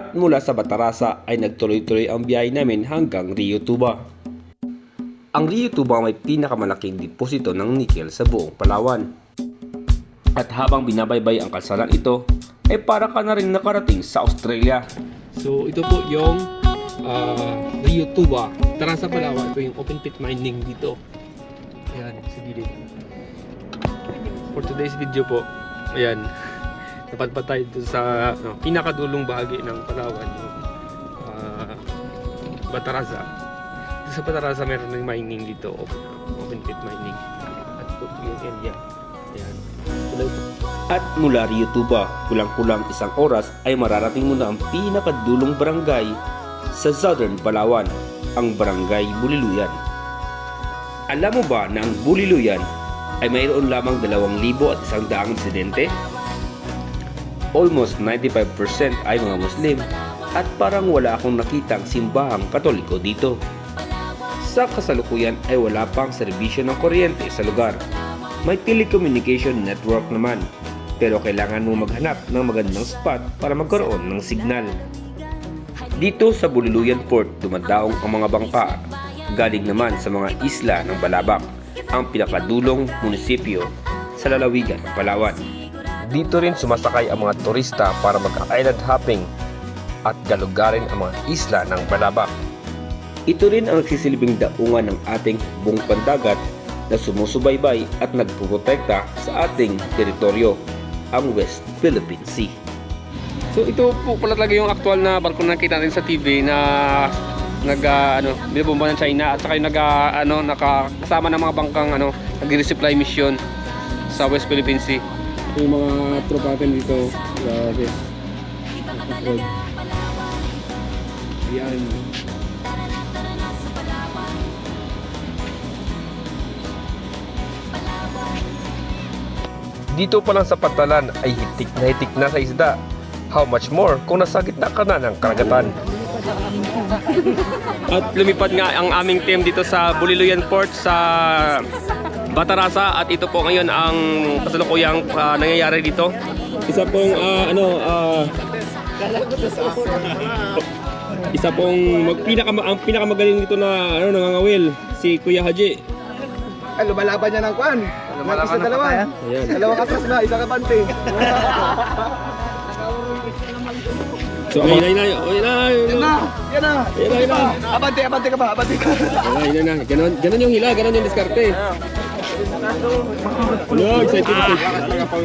At mula sa Batarasa ay nagtuloy-tuloy ang biyahe namin hanggang Rio Tuba. Ang Rio Tuba may pinakamalaking deposito ng nickel sa buong Palawan. At habang binabaybay ang kalsadan ito, ay para ka na rin nakarating sa Australia. So ito po yung ah, Rio Tuba. Tara sa Palawan. Ito yung open pit mining dito. Ayan, sa gilid. For today's video po, ayan, napadpad tayo dun sa no, pinakadulong bahagi ng Palawan, yung ah, Bataraza. Dito sa Bataraza meron ng mining dito, open, open pit mining. At yung area. Ayan. At mula Rio kulang-kulang isang oras ay mararating mo na ang pinakadulong barangay sa Southern Palawan, ang Barangay Buliluyan. Alam mo ba na ang Buliluyan ay mayroon lamang 2,000 at isang daang residente? Almost 95% ay mga Muslim at parang wala akong nakitang simbahang katoliko dito. Sa kasalukuyan ay wala pang serbisyo ng kuryente sa lugar. May telecommunication network naman, pero kailangan mo maghanap ng magandang spot para magkaroon ng signal. Dito sa Buliluyan Port, dumadaong ang mga bangka. Galing naman sa mga isla ng Balabac, ang pinakadulong munisipyo sa lalawigan ng Palawan. Dito rin sumasakay ang mga turista para mag-island hopping at galugarin ang mga isla ng Balabac. Ito rin ang nagsisilbing daungan ng ating buong pandagat na sumusubaybay at nagpuprotekta sa ating teritoryo, ang West Philippine Sea. So ito po pala talaga yung actual na barko na nakita natin sa TV na nag ah, ano, binubomba ng China at saka yung nag ah, ano, nakakasama ng mga bangkang ano, nag-resupply mission sa West Philippine Sea. Yung mga tropa natin dito. Grabe. Ayan. Dito pa lang sa pantalan ay hitik na hitik na sa isda. How much more kung nasa gitna ka na ng karagatan? At lumipad nga ang aming team dito sa Buliluyan Port sa Batarasa at ito po ngayon ang kasalukuyang ah, nangyayari dito. Isa pong ah, ano ah, isa pong mag, pinaka, ang pinakamagaling dito na ano nangangawil si Kuya Haji. Ay, lumalaban niya ng kwan. Lumalaban ng dalawa. Ayan. Dalawa katras na, isa kabante. So ayun na, ayun na, ayun na, Yan na. na, yan na. Ayun na, ayun na. Abante, abante ka ba? Abante ka. Ayun na, ganun, ganun yung hila, ganun yung diskarte. Ano, excited.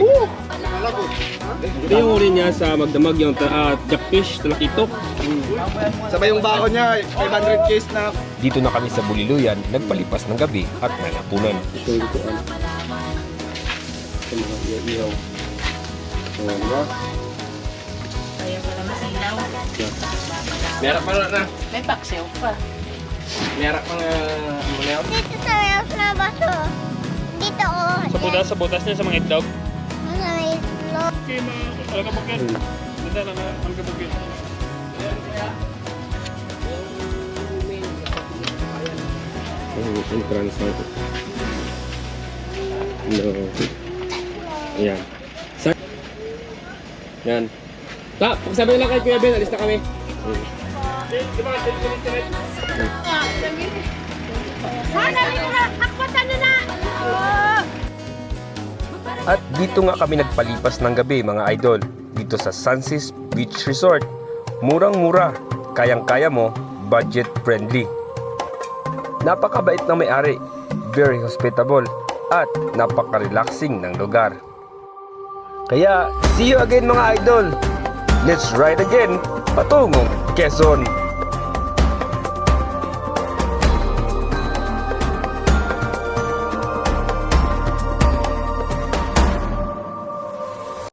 Woo! Ito yung uri niya sa magdamag yung uh, jackfish, talakitok. Sabay yung bako niya, 500 case na. Dito na kami sa Buliluyan, nagpalipas ng gabi at nalapunan. Ito yung kuan. Sa mga iyaw. Ayan? Ayaw ko naman sa ilaw. Merak pa na. May paksiw pa. Merak pa na. Ano? Dito sa may na baso. Dito oh. Sa butas, sa butas niya sa mga itlog. May itlog. Okay, mga bukit. Ganda na na, ang kabukit. Ang entrance na ito. No. Ayan. Sa Yan. Ta, pagsabi lang kay Kuya Ben, alis na kami. Sana nila. Na. Oh. At dito nga kami nagpalipas ng gabi mga idol, dito sa Sunsis Beach Resort. Murang-mura, kayang-kaya mo, budget friendly. Napakabait ng may-ari, very hospitable, at napaka-relaxing ng lugar. Kaya, see you again mga idol! Let's ride again, patungong Quezon!